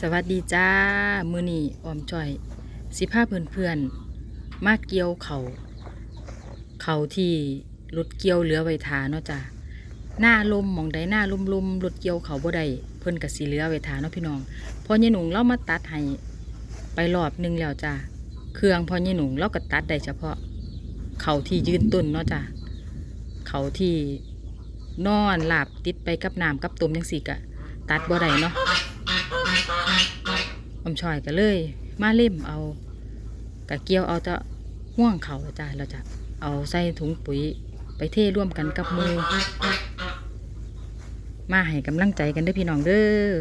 สวัสดีจ้า มือนี่ออมจ่อย สิพาเพื่อนเพื่อนๆ มาเกี่ยวเขาเขาที่รถเกี่ยวเหลือไว้ทาเนาะจ้าหน้าลมมองใดหน้าลมลมๆรถเกี่ยวเขาบ่ได้เพิ่นก็สิเหลือไว้ทาเนาะพี่น้องพอยายหนุ่งเรามาตัดให้ไปรอบหนึงแล้วจ้าเครื่องพอยายหนุ่งเราก็ตัดได้เฉพาะ เขาที่ยืนต้นเนาะจ้าเขาที่นอนหลับติดไปกับน้ำกับตุ่มจังสีกะตัดบ่ได้เนาะ อมชอยก็เลย มาเล่มเอากะเกี่ยวเอาจะห่วงเขาจ้าเราจะเอาใส่ถุงปุ๋ยไปเทร่วมกันกับมือ มาให้กำลังใจกันด้วยพี่น้องเด้อ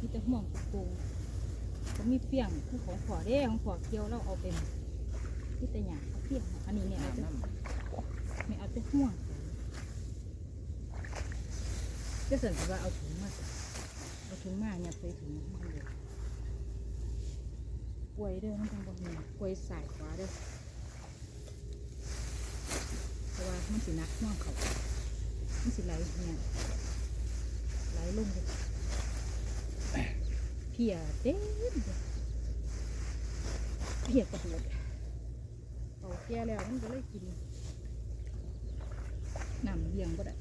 ที่จะ ห่วงตะปูก็มีเปียงคือของขอเด้ของขอเกี่ยวเราเอาเป็นที่แต่หยาเอาเปียงอันนี้เนี่ยเอาจะไม่เอาจะห่วงก็สันติว่าเอาถุงมาเอาถุงมาเนี่ยไปถุงมาให้เลยกล้วยเด้อมันจังบ่มีกล้วยสายขวาเด้อเพราะว่ามันสินักห่วงเขามันสิไหลเนี่ยไหลลงเลยเพียเต็มเพียกระโดดเอาแก่แล้วมันก็เลยกินน้ำเลี้ยงก็ได้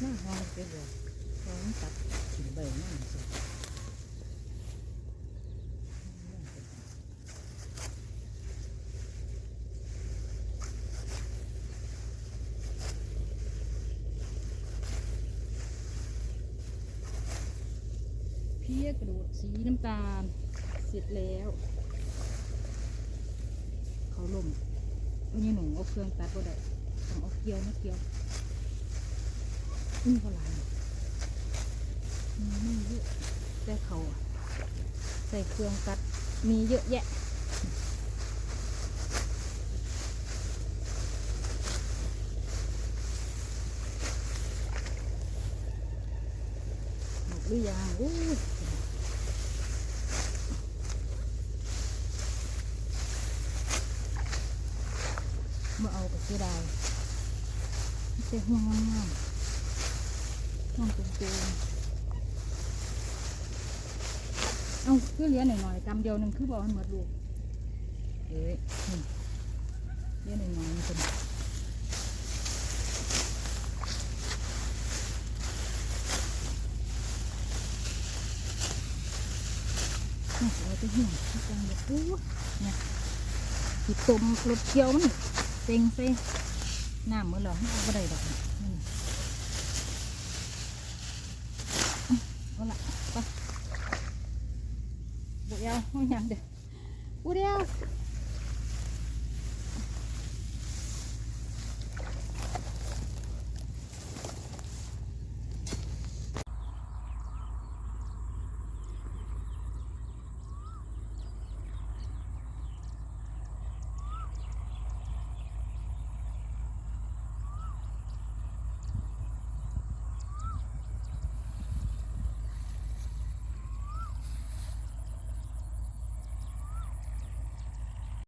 หน้าห้องไปเลยห้องตัดถิ่นใบหนั่นสิ เพี้ ยกระโดดสีน้ำตาล เสร็จแล้ว เขาล่มเอาเนี่หนูเอาเครื่องตัดก็ได้ต้องเอาเกลียวนะเกลียวนี่ก็หลายมีเยอะแต่เขาใส่เครื่องตัดมีเยอะแยะหมดหรือยังอู้มา เอากับเสียดายไม่ใช่ห่วงงามๆห่วงตรงๆเอาคือเหลี้ยหน่อยๆกำเดียวหนึ่งคือบอกให้หมดลูกเอ้ยนี่เหลี้ยหน่อยๆมันเป็นนี่เราจะห่วงที่จังเลยโอ้เนี่ยติดตมรถเกี่ยวมัน เต็งใส่น้ำมือเราเอาไปได้ดอกนี่เอาละไปบุเดียวห้องยังเด้อบุเดียว